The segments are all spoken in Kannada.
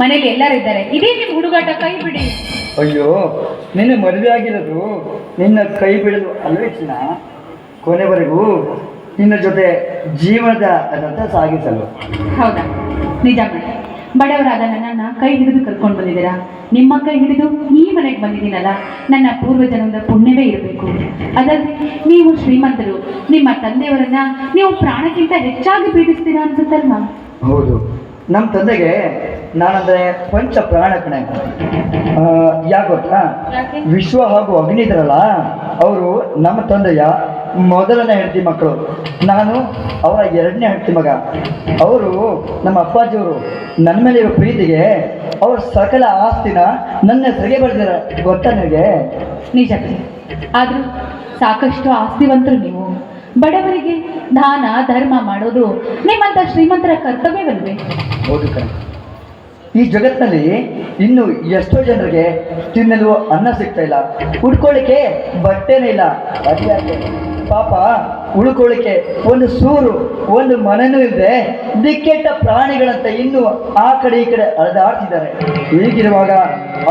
ಮನೇಲಿ ಎಲ್ಲರೂ ಇದ್ದಾರೆ ಇದೇ ನಿಮ್ ಹುಡುಗಾಟ ಕೈ ಬಿಡಿ. ಅಯ್ಯೋ ನಿನ್ನ ಮದುವೆ ಆಗಿರೋದು ನಿನ್ನ ಕೈ ಬಿಡಲು ಅಲ್ವೇ ಚಿನ್ನ ಕೊನೆವರೆಗೂ ನಿನ್ನ ಜೊತೆ ಜೀವನದ ರಥ ಸಾಗಿಸಲು. ಹೌದಾ? ನಿಜ ಮಾಡಿ ಬಡವರಾದ ನನ್ನನ್ನ ಕೈ ಹಿಡಿದು ಕರ್ಕೊಂಡು ಬಂದಿದ್ದೀರಾ? ನಿಮ್ಮ ಕೈ ಹಿಡಿದು ಈ ಮನೆಗೆ ಬಂದಿದ್ದೀನಲ್ಲ? ನನ್ನ ಪೂರ್ವಜನದ ಪುಣ್ಯವೇ ಇರಬೇಕು. ಅದಲ್ಲದೆ ನೀವು ಶ್ರೀಮಂತರು ನಿಮ್ಮ ತಂದೆಯವರನ್ನ ನೀವು ಪ್ರಾಣಕ್ಕಿಂತ ಹೆಚ್ಚಾಗಿ ಪ್ರೀತಿಸ್ತೀರಾ ಅನ್ಸುತ್ತಲ್ವಾ? ಹೌದು. ನಮ್ಮ ತಂದೆಗೆ ನಾನಂದ್ರೆ ಪಂಚ ಪ್ರಾಣ ಕಣೆ. ಯಾಕೆ ಗೊತ್ತಾ? ವಿಶ್ವ ಹಾಗೂ ಅಗ್ನಿ ಇದ್ರಲ್ಲ ಅವರು ನಮ್ಮ ತಂದೆಯ ಮೊದಲನೇ ಹೆಂಡತಿ ಮಕ್ಕಳು. ನಾನು ಅವರ ಎರಡನೇ ಹೆಂಡತಿ ಮಗ. ಅವರು ನಮ್ಮ ಅಪ್ಪಾಜಿಯವರು ನನ್ನ ಮೇಲೆ ಇರೋ ಪ್ರೀತಿಗೆ ಅವ್ರ ಸಕಲ ಆಸ್ತಿನ ನನ್ನ ಹೆಸರಿಗೆ ಬರ್ತಾರೆ ಗೊತ್ತಾ ನನಗೆ? ನಿಜ ಆದರೂ ಆದ್ರೂ ಸಾಕಷ್ಟು ಆಸ್ತಿವಂತರು ನೀವು. ಬಡವರಿಗೆ ದಾನ ಧರ್ಮ ಮಾಡೋದು ನಿಮ್ಮಂತ ಶ್ರೀಮಂತರ ಕರ್ತವ್ಯವಲ್ವೇ? ಹೌದು ಕಣೆ. ಈ ಜಗತ್ತಿನಲ್ಲಿ ಇನ್ನು ಎಷ್ಟೋ ಜನರಿಗೆ ತಿನ್ನಲು ಅನ್ನ ಸಿಗ್ತಾ ಇಲ್ಲ. ಉಡ್ಕೊಳ್ಳಿಕ್ಕೆ ಬಟ್ಟೆನೇ ಇಲ್ಲ. ಅದೇ. ಪಾಪ ಉಳ್ಕೊಳ್ಳಿಕ್ಕೆ ಒಂದು ಸೂರು ಒಂದು ಮನೆನೂ ಇಲ್ಲದೆ ದಿಕ್ಕೆಟ್ಟ ಪ್ರಾಣಿಗಳಂತ ಇನ್ನು ಆ ಕಡೆ ಈ ಕಡೆ ಅಳದಾಡ್ತಿದ್ದಾರೆ. ಹೀಗಿರುವಾಗ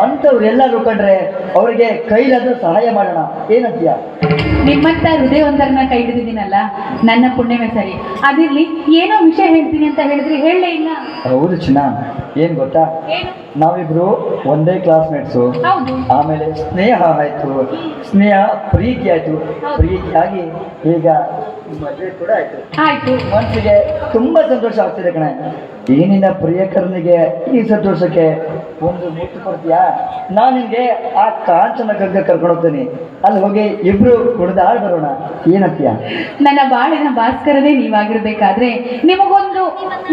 ಅಂಥವ್ರೆಲ್ಲರೂ ಕಂಡ್ರೆ ಅವರಿಗೆ ಕೈಲಾದ್ರೂ ಸಹಾಯ ಮಾಡೋಣ. ಏನಂತೀಯ? ನಿಮ್ಮಂತ ಹೃದಯವಂತರನ್ನ ಕೈ ಹಿಡಿದಿದ್ದೀನಲ್ಲ ನನ್ನ ಪುಣ್ಯವೇ ಸರಿ. ಅದಿರ್ಲಿ ಏನೋ ವಿಷಯ ಹೇಳ್ತೀನಿ ಅಂತ ಹೇಳಿದ್ರೆ ಹೇಳಲೇ ಇಲ್ಲ. ಹೌದು ಚಿನ್ನ ಏನ್ ಗೊತ್ತಾ? ನಾವಿಬ್ರು ಒಂದೇ ಕ್ಲಾಸ್ಮೇಟ್ಸು ಆಮೇಲೆ ಸ್ನೇಹ ಆಯ್ತು. ಸ್ನೇಹ ಪ್ರೀತಿ ಆಯ್ತು. ಪ್ರೀತಿಯಾಗಿ ಈಗ ಮದುವೆ ಕೂಡ ಆಯ್ತು. ಆಯ್ತು. ಮನಸ್ಸಿಗೆ ತುಂಬಾ ಸಂತೋಷ ಆಗ್ತಿದೆ ಕಣೆ. ಈ ನಿನ್ನ ಪ್ರಿಯಕರನಿಗೆ ಈ ಸಂತೋಷಕ್ಕೆ ಒಂದು ಮುತ್ತು ಕೊಡ್ತೀಯಾ? ನಾನು ನಿನ್ಗೆ ಆ ಕಾಂಚನ ಗಂಗ ಕರ್ಕೊಂಡು ಹೋಗ್ತೀನಿ. ಅಲ್ಲಿ ಹೋಗಿ ಇಬ್ರು ಕುಡ್ದಾಡ್ ಬರೋಣ. ಏನಂತೀಯ ನನ್ನ ಬಾಳಿನ ಭಾಸ್ಕರನೇ ನೀವಾಗಿರ್ಬೇಕಾದ್ರೆ ನಿಮಗೊಂದು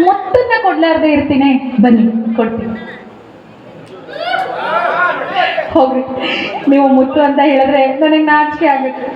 ಮುತ್ತನ್ನ ಕೊಡ್ಲಾರ್ದೆ ಇರ್ತೀನಿ. ಬನ್ನಿ ಕೊಡ್ತೀನಿ. ಹೋಗ್ರಿ. ನೀವು ಮುತ್ತು ಅಂತ ಹೇಳಿದ್ರೆ ನನಗೆ ನಾಚಿಕೆ ಆಗುತ್ತೆ.